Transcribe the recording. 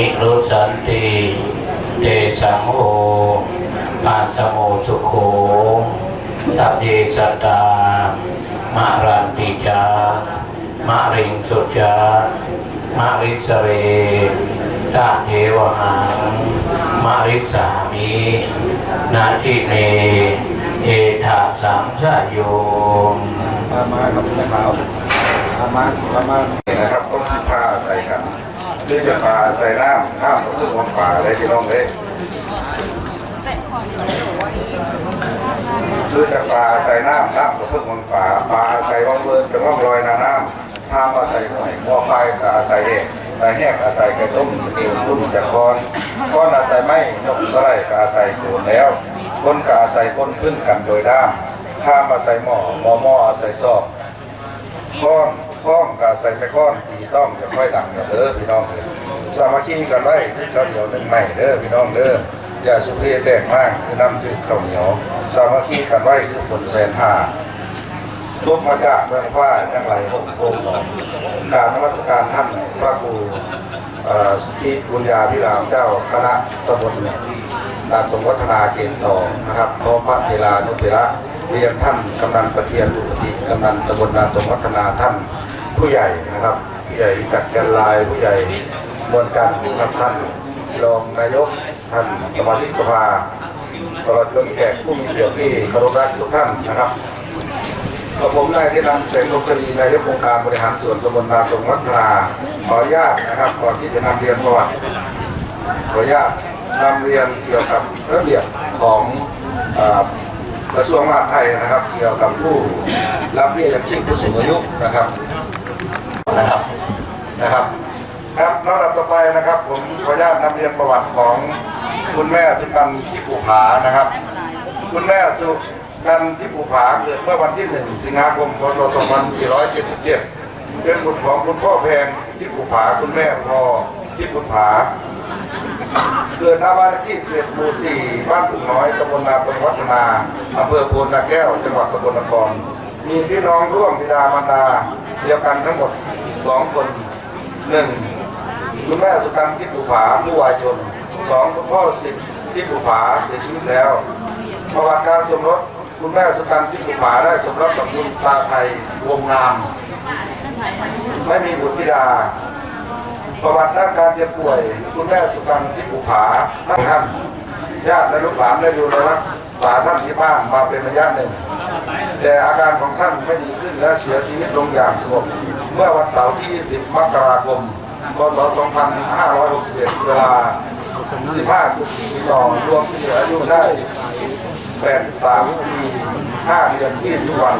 นิรุสันติเตสังโฆปัสโมสุโขสัพเพสัตตามะรันติจามะริงสุจามะริสเรตาเทวหังมะริสามินาทิเนเอธาสังสยโยมมามากับพวกเรามามามามานะครับ หรือจะพาอาศัยน้ำข้ามกับพึ่งวันป่าอะไรที่น้องเลยหรือจะพาอาศัยน้ำน้ำกับพึ่งวันป่าปลาอาศัยว่างเบิร์เป็นว่องลอยนาน้ำทามอาศัยหน่วยวัวควายก็อาศัยเด็กปลาแห้งอาศัยไก่ต้มเตียวตุ้มจากคอนก้อนอาศัยไม้นกสไลด์ก็อาศัยโขนแล้วคนก็อาศัยคนพึ่งกันโดยด้ามข้ามอาศัยหม้อหม้อหม้ออาศัยซอกค้อน ค้อนกับใส่ไม่ค้อนปีต้องจะค่อยดังกันเด้อพี่น้องเด้อสามัคคีกันไว้ที่ข้าวเหนียวหนึ่งใหม่เด้อพี่น้องเด้ออย่าสุเพแตกมากคือน้ำจืดข้าวเหนียวสามัคคีกันไว้คือผลแสนหาทุกมาจากเมืองฟ้าจังไรหกโงหนองการนมัสการท่านพระครูเอ่อสุทธิบุญญาพิรามเจ้าคณะตำบลดานตรงวัฒนาเกณฑ์สองนะครับพร้อมพระเทลานุเทระเรียนท่านกำนันประเทียนอุปติกำนันตำบลดานตรงวัฒนาท่าน ผู้ใหญ่นะครับผู้ใหญ่กัดกันลายผู้ใหญ่มวลกันนะครับท่านรองนายกท่านสมาชิกสภาตลอดจนแขกผู้มีเกียรติที่เคารพรักทุกท่านนะครับกับผมนายที่นำเสงลงคดีนายกองค์การบริหารส่วนตำบลนาตรงวัฒนาขออนุญาตนะครับก่อนที่จะนำเรียนประวัติขออนุญาตนำเรียนเกี่ยวกับระเบียบของกระทรวงมหาดไทยนะครับ เกี่ยวกับผู้รับเบี้ยยังชีพผู้สูงอายุนะครับ นะครับนะครับ ครับลำดับต่อไปนะครับ ผมขออนุญาตนำเรียนประวัติของคุณแม่สุกันที่ภูผานะครับ คุณแม่สุกันที่ภูผาเกิดเมื่อวันที่ 1 สิงหาคมพศ2477 เป็นบุตรของคุณพ่อแพงที่ภูผาคุณแม่พอที่ภูผาเกิดณบ้านเลขที่11หมู่4บ้านปุ่งน้อยตำบลนาตำวัฒนาอำเภอโพนนาแก้ว จังหวัดสกลนคร มีพี่น้องร่วมบิดามารดาเดียวกันทั้งหมด2คนหนึ่งคุณแม่สุกันที่ภูผาผู้วายชนสองคุณพ่อสิทธิ์ที่ภูผาเสียชีวิตแล้วประวัติการสมรสคุณแม่สุกันที่ภูผาได้สมรสกับคุณตาไทยวงงาม ไม่มีบุตรธิดา ประวัติด้านการเจ็บป่วย คุณแม่สุกันที่ภูผาทั้งท่านญาติและลูกหลานได้ดูแล รักษาท่านที่บ้านมาเป็นระยะหนึ่ง แต่อาการของท่านไม่ดีขึ้นและเสียชีวิตลงอย่างสงบเมื่อวันเสาร์ที่20มกราคม พศ 2561 เวลา 15.4ปีต่อรวมที่เหลืออายุได้ 83 ปี 5 เดือน 20 วัน